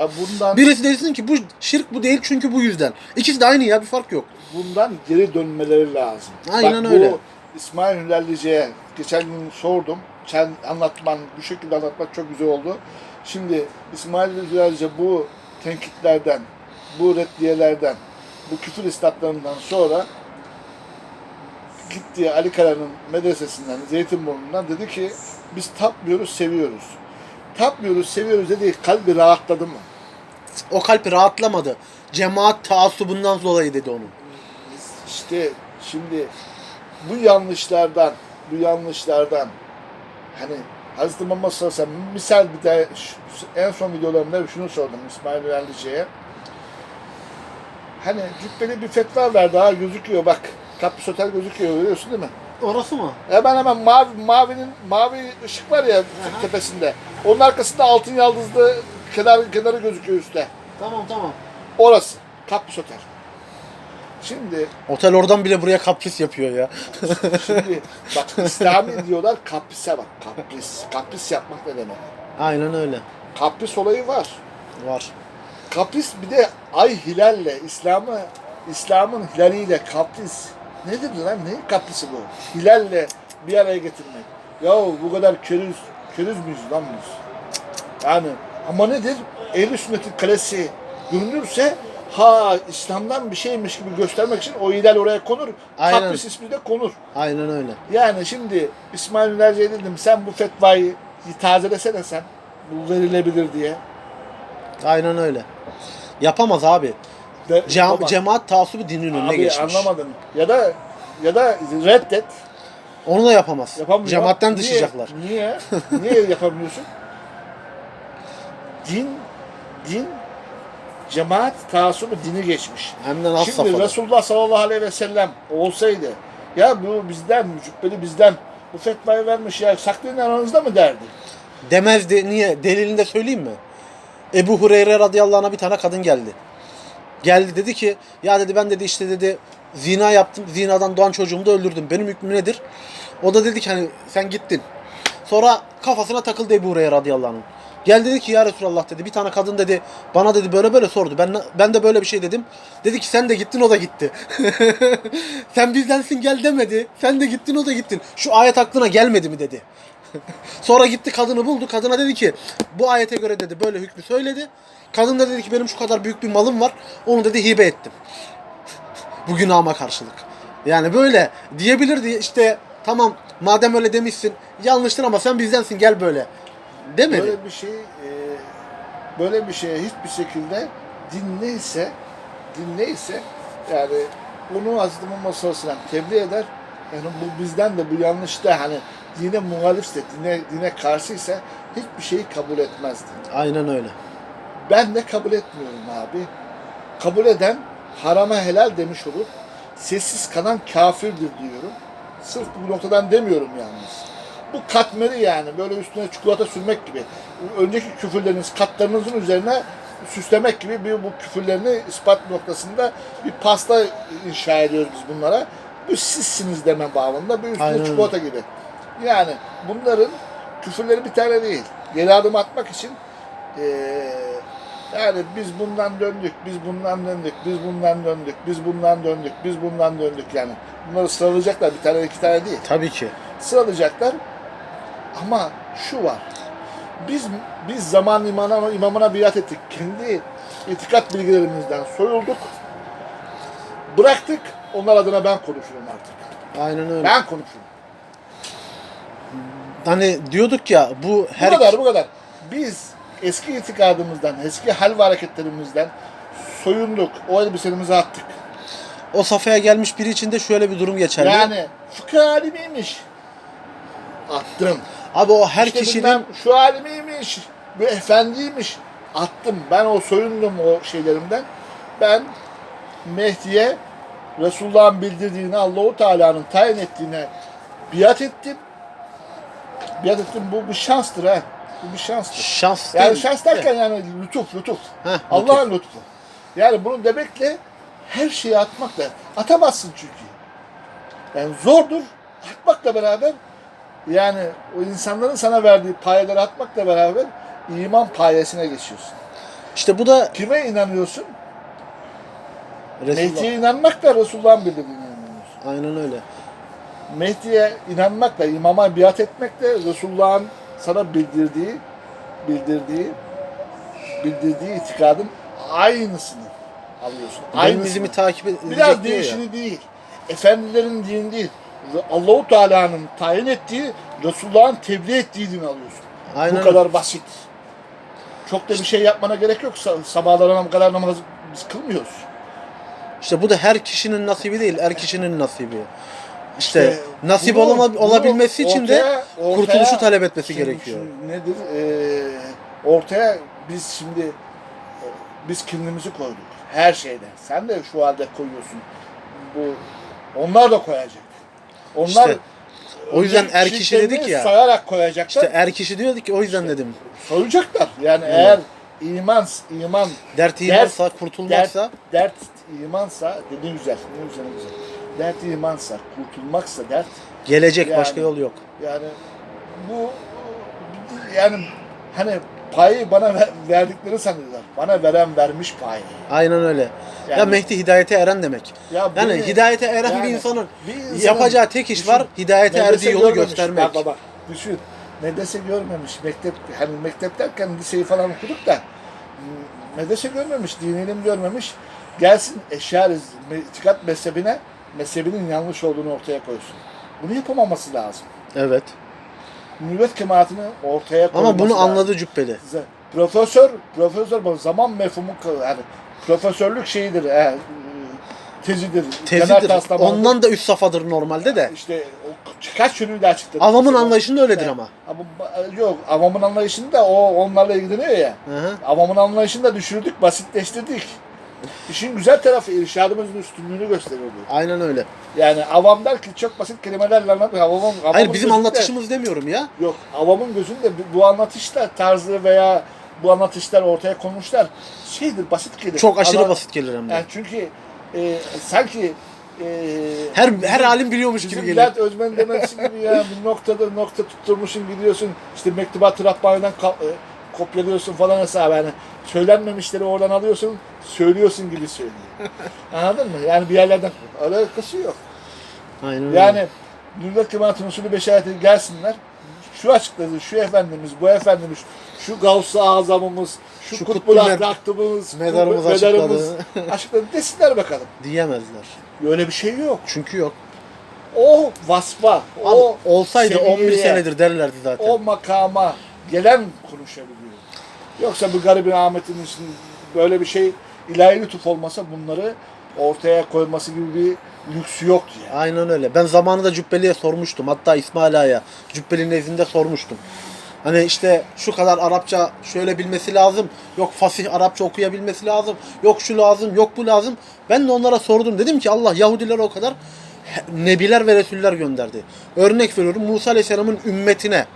Ya bundan Birisi desin ki bu şirk bu değil çünkü bu yüzden. İkisi de aynı ya bir fark yok. bundan geri dönmeleri lazım. Aynen Bak, öyle. Bu İsmail Hülallice'ye geçen gün sordum. Sen anlatman, bu şekilde anlatmak çok güzel oldu. Şimdi İsmail Hülallice bu tenkitlerden, bu reddiyelerden, bu küfür istatlarından sonra gitti Ali Kara'nın medresesinden, Zeytinburnu'ndan dedi ki biz tapmıyoruz, seviyoruz. Tapmıyoruz, seviyoruz dedi kalbi rahatladı mı? O kalp rahatlamadı. Cemaat taassubundan dolayı dedi onun. İşte şimdi bu yanlışlardan, bu yanlışlardan hani Hazreti Muhammed sallallahu aleyhi ve sellem misal bir de en son videolarımda şunu sordum İsmail Öğrenci'ye. Hani cübbeli bir fetva verdi ha gözüküyor bak. Kapris Otel gözüküyor görüyorsun değil mi? Orası mı? Hemen hemen mavi, mavinin mavi ışık var ya tepesinde. Onun arkasında altın yaldızlı kenar, kenarı gözüküyor üstte. Tamam tamam. Orası. Kapris Otel. Şimdi Otel oradan bile buraya kapris yapıyor ya. Şimdi bak İslami diyorlar kaprise bak kapris. Kapris yapmak ne demek? Aynen öyle. Kapris olayı var. Var. Kapris bir de ay hilalle İslam'ı İslam'ın hilaliyle kapris. Nedir lan? Ne kaprisi bu? Hilalle bir araya getirmek. Ya bu kadar körüz, körüz müyüz lan biz? Yani ama nedir? Ehl-i sünnetin kalesi görünürse ha İslam'dan bir şeymiş gibi göstermek için o hilal oraya konur. Aynen. Kapris ismi de konur. Aynen öyle. Yani şimdi İsmail Ünerci'ye dedim sen bu fetvayı tazelesene sen. Bu verilebilir diye. Aynen öyle. Yapamaz abi. De, Cem- baba, cemaat taassubu dinin önüne abi geçmiş. anlamadım. Ya da ya da reddet. Onu da yapamaz. Yapamıyor. Cemaatten Niye? dışlayacaklar. Niye? Niye yapamıyorsun? Din din cemaat taassubu dini geçmiş. Hem de nasıl Şimdi safhada. Resulullah sallallahu aleyhi ve sellem olsaydı ya bu bizden, cübbeli bizden bu fetvayı vermiş ya saklayın aranızda mı derdi? Demezdi. Niye? Delilini de söyleyeyim mi? Ebu Hureyre radıyallahu anh'a bir tane kadın geldi. Geldi dedi ki ya dedi ben dedi işte dedi zina yaptım. Zinadan doğan çocuğumu da öldürdüm. Benim hükmüm nedir? O da dedi ki hani sen gittin. Sonra kafasına takıldı Ebu Hureyre radıyallahu anh. Gel dedi ki ya Resulallah dedi bir tane kadın dedi bana dedi böyle böyle sordu. Ben ben de böyle bir şey dedim. Dedi ki sen de gittin o da gitti. sen bizdensin gel demedi. Sen de gittin o da gittin. Şu ayet aklına gelmedi mi dedi. Sonra gitti kadını buldu. Kadına dedi ki bu ayete göre dedi böyle hükmü söyledi. Kadın da dedi ki benim şu kadar büyük bir malım var. Onu dedi hibe ettim. bu günahıma karşılık. Yani böyle diyebilirdi işte tamam madem öyle demişsin yanlıştır ama sen bizdensin gel böyle. Demedi. Böyle bir şey e, böyle bir şeye hiçbir şekilde din neyse din neyse yani bunu Hazreti Muhammed sallallahu aleyhi ve sellem tebliğ eder. Yani bu bizden de bu yanlış da hani dine muhalifse, dine, dine karşıysa hiçbir şeyi kabul etmezdi. Aynen öyle. Ben de kabul etmiyorum abi. Kabul eden harama helal demiş olur. Sessiz kalan kafirdir diyorum. Sırf bu noktadan demiyorum yalnız. Bu katmeri yani böyle üstüne çikolata sürmek gibi. Önceki küfürleriniz katlarınızın üzerine süslemek gibi bir bu küfürlerini ispat noktasında bir pasta inşa ediyoruz biz bunlara. Bu sizsiniz deme bağlamında bir üstüne Aynen çikolata gibi. Yani bunların küfürleri bir tane değil. Geri adım atmak için eee, yani biz bundan döndük, biz bundan döndük, biz bundan döndük, biz bundan döndük, biz bundan döndük yani. Bunları sıralayacaklar bir tane iki tane değil. Tabii ki. Sıralayacaklar ama şu var. Biz biz zaman imana, imamına biat ettik. Kendi itikat bilgilerimizden soyulduk. Bıraktık. Onlar adına ben konuşurum artık. Aynen öyle. Ben konuşurum. Hani diyorduk ya bu her Bu kadar bu kadar. Biz eski itikadımızdan, eski hal ve hareketlerimizden soyunduk. O elbiselerimizi attık. o safhaya gelmiş biri için de şöyle bir durum geçerli. Yani fıkıh alimiymiş. Attım. Abi o her İşte kişinin bilmem şu alimiymiş, bu efendiymiş. Attım. Ben o soyundum o şeylerimden. Ben Mehdi'ye Resulullah'ın bildirdiğini, Allahu Teala'nın tayin ettiğine biat ettim. Biat ettim. Bu bir şanstır ha. Bu bir şanstır. şans Yani şans derken yani lütuf, lütuf. Heh, Allah'ın lütfu. Yani bunu demekle her şeyi atmakla atamazsın çünkü. Yani zordur. Atmakla beraber yani o insanların sana verdiği payeleri atmakla beraber iman payesine geçiyorsun. İşte bu da Kime inanıyorsun? Mehdi'ye inanmakla Resulullah'ın bildirdiğine inanıyorsun. Aynen öyle. Mehdi'ye inanmakla, imama biat etmekle Resulullah'ın sana bildirdiği, bildirdiği, bildirdiği itikadın aynısını alıyorsun. Aynısını. izimi takip edecek Biraz değişini değil. Efendilerin dini değil. Allahu Teala'nın tayin ettiği, Resulullah'ın tebliğ ettiği dini alıyorsun. Aynen Bu kadar basit. Çok da bir şey yapmana gerek yok. Sa- Sabahlara kadar namaz biz kılmıyoruz. İşte bu da her kişinin nasibi değil, her kişinin nasibi. İşte, İşte nasip bunu- olama, bunu olabilmesi için de ortaya- ortaya- kurtuluşu talep etmesi Şimdi- gerekiyor. şimdi nedir? Ee, ortaya biz şimdi e, biz kimliğimizi koyduk. Her şeyde. Sen de şu halde koyuyorsun. Bu onlar da koyacak. Onlar İşte o yüzden önce er kişi kişiliklerini dedik ya. Sayarak koyacaklar. İşte er kişi diyorduk ki o yüzden dedim. soyacaklar. Yani Evet. eğer iman iman Dert imansa, kurtulmaksa dert, dert imansa ne güzel, ne güzel, ne güzel. Dert imansa, kurtulmaksa dert gelecek Yani- başka yol yok. Yani bu yani hani payı bana ver- verdikleri sanıyorlar. Bana veren vermiş payı. Aynen öyle. ya Yani- Mehdi hidayete eren demek. Ya Yani beni- hidayete eren yani bir insanın bir insanın- yapacağı tek iş düşün, var, hidayete erdiği yolu görmemiş. göstermek. Bak bak düşün. Medrese görmemiş. Mektep hani mektep derken liseyi falan okuduk da medrese görmemiş, din ilim görmemiş. Gelsin eşyar itikat mezhebine mezhebinin yanlış olduğunu ortaya koysun. Bunu yapamaması lazım. Evet. Nübet kemaatini ortaya koyması Ama bunu lazım. anladı cübbeli. Profesör, profesör bu zaman mefhumu yani profesörlük şeyidir, e, tezidir. Tezidir. Ondan da üst safhadır normalde de. işte o kaç yönüyle açıkladı. Avamın anlayışında öyledir Evet. ama. Ama ba- yok, avamın anlayışında o onlarla ilgileniyor ya. Hı hı. Avamın anlayışında düşürdük, basitleştirdik. İşin güzel tarafı irşadımızın üstünlüğünü gösteriyor bu. Aynen öyle. Yani avam der ki çok basit kelimelerle anlatıyor. Avamın, avamın Hayır bizim gözünde- anlatışımız demiyorum ya. Yok, avamın gözünde bu- bu anlatışlar tarzı veya bu anlatışlar ortaya konmuşlar şeydir, basit gelir. Çok aşırı Ama- basit gelir hem de. Yani çünkü e, sanki e, Her her alim biliyormuş gibi Bizim gelir. Bülent Özmen demesi gibi ya bir noktada nokta tutturmuşsun gidiyorsun işte mektubat Rabbani'den ka- e, kopyalıyorsun falan hesabı yani söylenmemişleri oradan alıyorsun söylüyorsun gibi söylüyor. Anladın mı? Yani bir yerlerden alakası yok. Aynen öyle. Yani Nurdat Kemalet'in usulü beşereti gelsinler. Şu açıkladı, şu efendimiz, bu efendimiz, şu Gavs-ı Azamımız, şu, Şu Kutbul Ahlaklımız, Medarımız medarımız açıkladı. açıkladı desinler bakalım. diyemezler. Öyle bir şey yok. Çünkü yok. O vasfa, o Abi, olsaydı 11 seviyeye, senedir derlerdi zaten. o makama gelen konuşabiliyor. Yoksa bu garibin Ahmet'in için böyle bir şey ilahi lütuf olmasa bunları ortaya koyması gibi bir lüksü yoktu yani. Aynen öyle. Ben zamanında Cübbeli'ye sormuştum. Hatta İsmail Ağa'ya Cübbeli'nin nezdinde sormuştum. Hani işte şu kadar Arapça şöyle bilmesi lazım. Yok fasih Arapça okuyabilmesi lazım. Yok şu lazım, yok bu lazım. Ben de onlara sordum. Dedim ki Allah Yahudilere o kadar nebiler ve resuller gönderdi. Örnek veriyorum Musa Aleyhisselam'ın ümmetine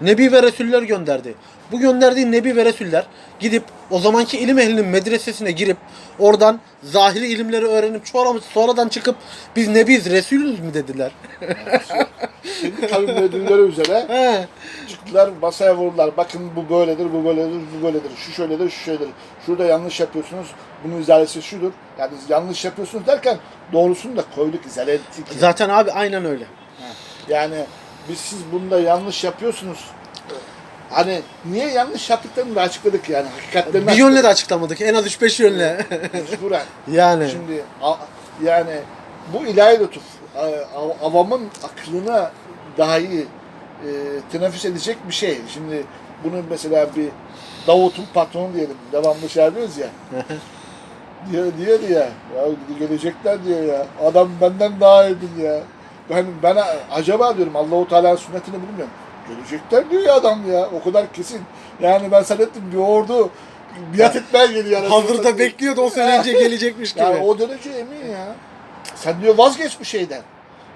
Nebi ve Resuller gönderdi. Bu gönderdiği Nebi ve Resuller gidip o zamanki ilim ehlinin medresesine girip oradan zahiri ilimleri öğrenip sonra, sonradan çıkıp biz Nebiyiz, Resulüz mü dediler. Kendi kavimledikleri üzere He. çıktılar masaya vurdular. Bakın bu böyledir, bu böyledir, bu böyledir. Şu şöyledir, şu şöyledir. Şurada yanlış yapıyorsunuz. Bunun izalesi şudur. Yani yanlış yapıyorsunuz derken doğrusunu da koyduk, izale ettik. Zaten abi aynen öyle. Yani biz siz bunda yanlış yapıyorsunuz. Hani niye yanlış yaptıklarını da açıkladık yani. Hakikatlerini Bir yönle de açıklamadık. En az 3-5 yönle. mecburen. yani. Şimdi yani bu ilahi lütuf avamın aklına dahi e, teneffüs edecek bir şey. Şimdi bunu mesela bir Davut'un patronu diyelim. Devamlı şey yapıyoruz ya. diyor, diyor ya. Ya gelecekler diyor ya. Adam benden daha iyidir ya. Ben, ben acaba diyorum Allahu Teala'nın sünnetini bilmiyorum. Gelecekler diyor ya adam ya. O kadar kesin. Yani ben zannettim bir ordu biat etmeye geliyor. anasını Hazırda bekliyordu o sene önce gelecekmiş gibi. Yani o derece emin ya. Sen diyor vazgeç bu şeyden.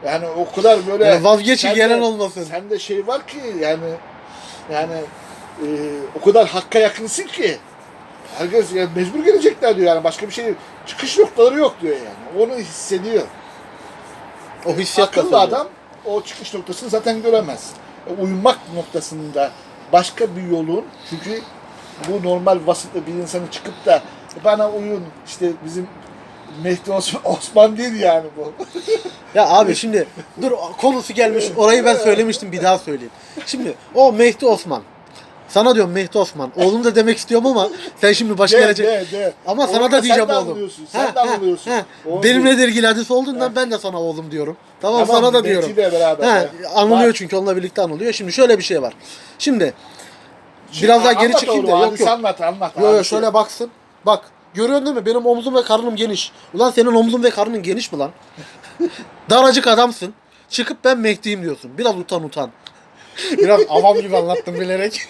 Yani o kadar böyle... Yani vazgeçin, sende- gelen olmasın. Sende şey var ki yani yani e, o kadar hakka yakınsın ki herkes yani mecbur gelecekler diyor yani başka bir şey çıkış noktaları yok diyor yani. Onu hissediyor. o hissiyat Akıllı adam o çıkış noktasını zaten göremez. Uyumak noktasında başka bir yolun çünkü bu normal vasıflı bir insanı çıkıp da bana uyun işte bizim Mehdi Osman, Osman değil yani bu. Ya abi şimdi dur konusu gelmiş. Orayı ben söylemiştim bir daha söyleyeyim. Şimdi o Mehdi Osman. Sana diyorum Mehdi Osman. Oğlum da demek istiyorum ama sen şimdi başka De, gelecek. de, de. Ama sana da sen diyeceğim de oğlum. Sen Ha, de ha, anlıyorsun. ha. Oğlum Benimle de ilgili hadis olduğundan ben de sana oğlum diyorum. Tamam, Tamam, sana da diyorum. ile beraber. Ha, Ha. anılıyor Bak. çünkü onunla birlikte anılıyor. Şimdi şöyle bir şey var. Şimdi biraz daha geri çıkayım da yok yok. Anlat anlat. Yo yo hadisi. şöyle baksın. Bak. Görüyorsun değil mi? Benim omzum ve karnım geniş. Ulan senin omzun ve karnın geniş mi lan? Daracık adamsın. Çıkıp ben Mehdi'yim diyorsun. Biraz utan utan. Biraz avam gibi anlattım bilerek.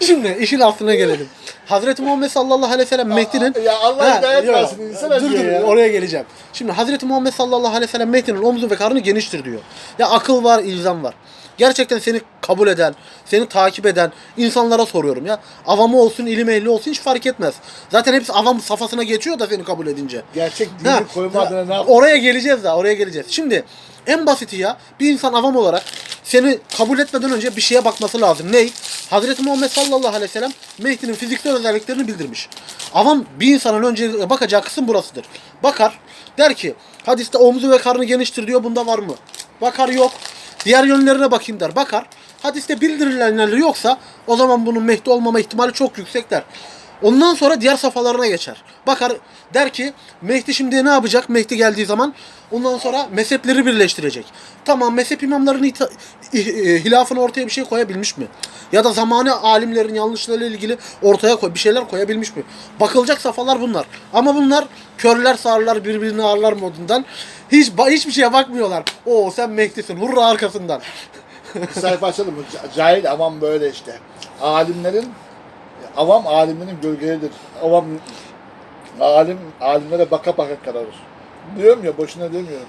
Şimdi işin aslına gelelim. Hazreti Muhammed sallallahu aleyhi ve sellem Mehdi'nin Ya Allah hidayet versin insana Dur dur ya. oraya geleceğim. Şimdi Hazreti Muhammed sallallahu aleyhi ve sellem Mehdi'nin omzu ve karnı geniştir diyor. Ya akıl var, ilzam var. Gerçekten seni kabul eden, seni takip eden insanlara soruyorum ya. Avamı olsun, ilim ehli olsun hiç fark etmez. Zaten hepsi avam safhasına geçiyor da seni kabul edince. Gerçek dini koyma adına ne yap? Oraya geleceğiz daha, oraya geleceğiz. Şimdi en basiti ya bir insan avam olarak seni kabul etmeden önce bir şeye bakması lazım. Ney? Hazreti Muhammed sallallahu aleyhi ve sellem Mehdi'nin fiziksel özelliklerini bildirmiş. Avam bir insanın önce bakacağı kısım burasıdır. Bakar der ki hadiste omzu ve karnı geniştir diyor bunda var mı? Bakar yok. Diğer yönlerine bakayım der. Bakar. Hadiste bildirilenleri yoksa o zaman bunun Mehdi olmama ihtimali çok yüksek der. Ondan sonra diğer safhalarına geçer. Bakar der ki Mehdi şimdi ne yapacak? Mehdi geldiği zaman ondan sonra mezhepleri birleştirecek. Tamam mezhep imamlarının eh, hilafına ortaya bir şey koyabilmiş mi? Ya da zamanı alimlerin yanlışlarıyla ilgili ortaya koy bir şeyler koyabilmiş mi? Bakılacak safhalar bunlar. Ama bunlar körler sağırlar birbirini ağırlar modundan hiç hiçbir şeye bakmıyorlar. Oo sen Mehdi'sin. Hurra arkasından. Sayfa açalım mı? Cahil avam böyle işte. Alimlerin avam alimlerin gölgeleridir. Avam alim alimlere baka baka kararır. Diyorum ya boşuna demiyorum.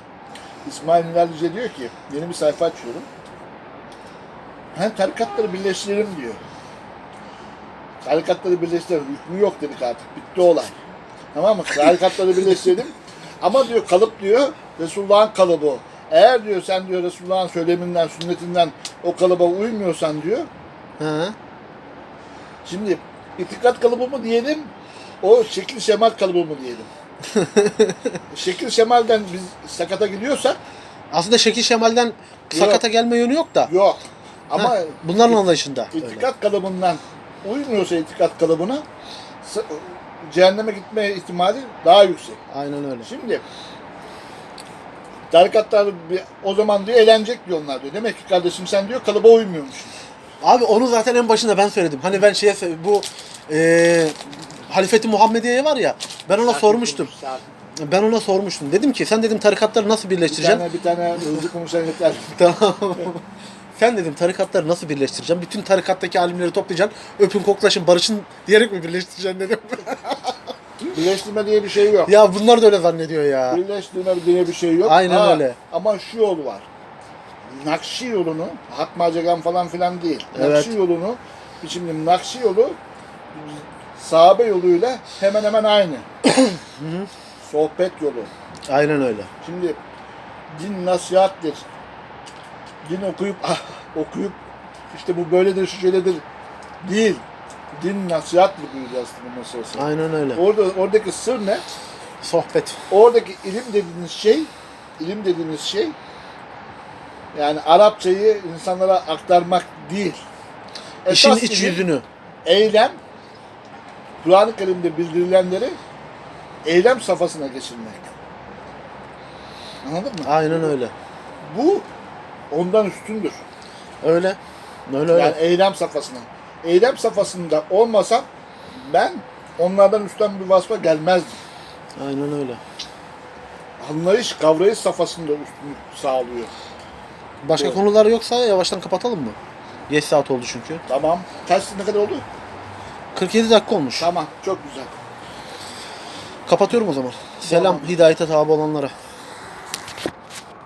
İsmail Hilal Yüce diyor ki yeni bir sayfa açıyorum. Hem tarikatları birleştirelim diyor. Tarikatları birleştirelim. Hükmü yok dedik artık. Bitti olay. Tamam mı? Tarikatları birleştirelim. Ama diyor kalıp diyor Resulullah'ın kalıbı. Eğer diyor sen diyor Resulullah'ın söyleminden, sünnetinden o kalıba uymuyorsan diyor. Ha? Şimdi itikat kalıbı mı diyelim, o şekil şemal kalıbı mı diyelim? şekil şemalden biz sakata gidiyorsak Aslında şekil şemalden sakata gelme yönü yok da. yok. Ama Ha, bunların anlayışında. öyle. itikat kalıbından uymuyorsa itikat kalıbına cehenneme gitme ihtimali daha yüksek. Aynen öyle. Şimdi tarikatlar bir, o zaman diyor eğlenecek diyor onlar diyor. Demek ki kardeşim sen diyor kalıba uymuyormuşsun. Abi onu zaten en başında ben söyledim. Hani ben şeye bu e, Halifeti Muhammediye var ya ben ona sormuştum. Sakin. Ben ona sormuştum. Dedim ki sen dedim tarikatları nasıl Bir birleştireceksin? tane, bir tane hızlı konuşan yeter. Tamam. Sen dedim tarikatları nasıl birleştireceksin? Bütün tarikattaki alimleri toplayacaksın. Öpün koklaşın barışın diyerek mi birleştireceksin dedim. Birleştirme diye bir şey yok. ya bunlar da öyle zannediyor ya. Birleştirme diye bir şey yok. Aynen öyle. Ama şu yolu var. Nakşi yolunu, Hatma Acegan falan filan değil. Evet. Nakşi yolunu, şimdi Nakşi yolu sahabe yoluyla hemen hemen aynı. Sohbet yolu. Aynen öyle. Şimdi din nasihattir. Din okuyup ah, okuyup işte bu böyledir, şu şöyledir değil. Din nasihattir buyuruyor aslında meselesi. Aynen öyle. Orada oradaki sır ne? Sohbet. Oradaki ilim dediğiniz şey, ilim dediğiniz şey yani Arapçayı insanlara aktarmak değil. İşin Esas iç ilim, yüzünü. Eylem, Kur'an-ı Kerim'de bildirilenleri eylem safhasına geçirmek. Anladın mı? Aynen öyle. Bu ondan üstündür. Öyle. Öyle öyle. Yani eylem safhasına. Eylem safhasında olmasam ben onlardan üstten bir vasfa gelmezdim. Aynen öyle. Anlayış, kavrayış safhasında üstünlük sağlıyor. Başka Doğru. konular yoksa yavaştan kapatalım mı? Geç saat oldu çünkü. Tamam. Kaç ne kadar oldu? 47 dakika olmuş. Tamam. Çok güzel. Kapatıyorum o zaman. Selam Tamam. hidayete tabi olanlara.